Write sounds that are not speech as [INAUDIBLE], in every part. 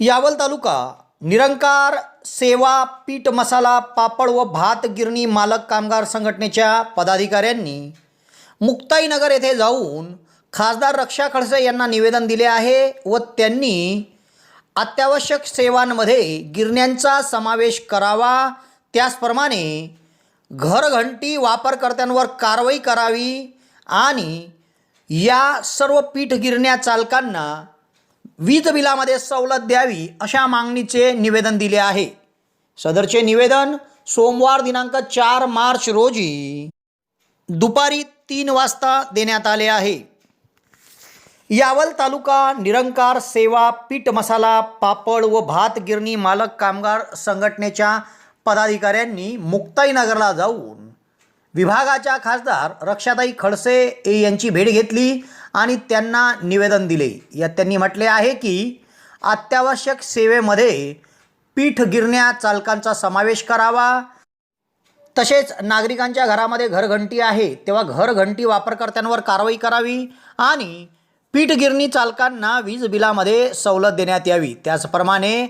यावल तालुका निरंकार सेवा पीठ मसाला पापड व भात गिरणी मालक कामगार संघटनेच्या पदाधिकाऱ्यांनी मुक्ताईनगर येथे जाऊन खासदार रक्षा खडसे यांना निवेदन दिले आहे व त्यांनी अत्यावश्यक सेवांमध्ये गिरण्यांचा समावेश करावा. त्याचप्रमाणे घरघंटी वापरकर्त्यांवर कारवाई करावी आणि या सर्व पीठ गिरण्या चालकांना वीज बिलामध्ये सवलत द्यावी अशा मागणीचे निवेदन दिले आहे. सदरचे निवेदन सोमवार दिनांक चार मार्च रोजी दुपारी तीन वाजता देण्यात आले आहे. यावल तालुका निरंकार सेवा पीठ मसाला पापड व भात गिरणी मालक कामगार संघटनेच्या पदाधिकाऱ्यांनी मुक्ताईनगरला जाऊन विभागाच्या खासदार रक्षाताई खडसे यांची भेट घेतली आणि त्यांना निवेदन दिले. यात त्यांनी म्हटले आहे की अत्यावश्यक सेवेमध्ये पीठ गिरण्या चालकांचा समावेश करावा. तसेच नागरिकांच्या घरामध्ये घरघंटी आहे तेव्हा घरघंटी वापरकर्त्यांवर कारवाई करावी आणि पीठ गिरणी चालकांना वीज बिलामध्ये सवलत देण्यात यावी. त्याचप्रमाणे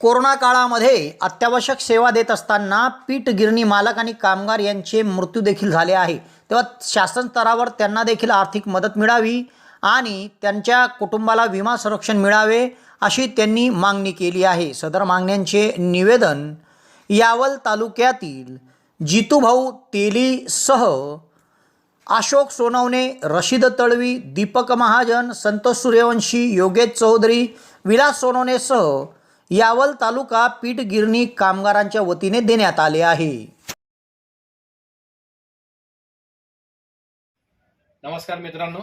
कोरोना काळामध्ये अत्यावश्यक सेवा देत असताना पीठ गिरणी मालक आणि कामगार यांचे मृत्यू देखील झाले आहे. तेव्हा शासन स्तरावर त्यांना देखील आर्थिक मदत मिळावी आणि त्यांच्या कुटुंबाला विमा संरक्षण मिळावे अशी त्यांनी मागणी केली आहे. सदर मागण्यांचे निवेदन यावल तालुक्यातील जितूभाऊ तेलीसह अशोक सोनवणे रशीद तळवी दीपक महाजन संतोष सूर्यवंशी योगेश चौधरी विलास सोनवणेसह यावल तालुका पीठ गिरणी कामगारांच्या वतीने देण्यात आले आहे. नमस्कार मित्रांनो.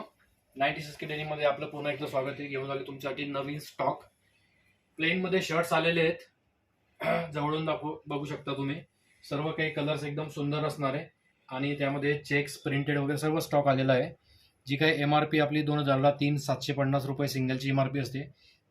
नाईन्टी सिक्स डेनीमध्ये आपलं पुन्हा एकदा स्वागत आहे. घेऊन आले तुमच्यासाठी नवीन स्टॉक प्लेनमध्ये शर्ट्स आलेले आहेत. [CLEARS THROAT] जवळून दाखवू बघू शकता तुम्ही. सर्व काही कलर्स एकदम सुंदर असणार आहे. आणि त्यामध्ये चेक्स प्रिंटेड वगैरे सर्व स्टॉक आलेला आहे. जी काही एम आर पी आपली दोन हजारला तीन सातशे पन्नास रुपये सिंगलची एम आर पी असते.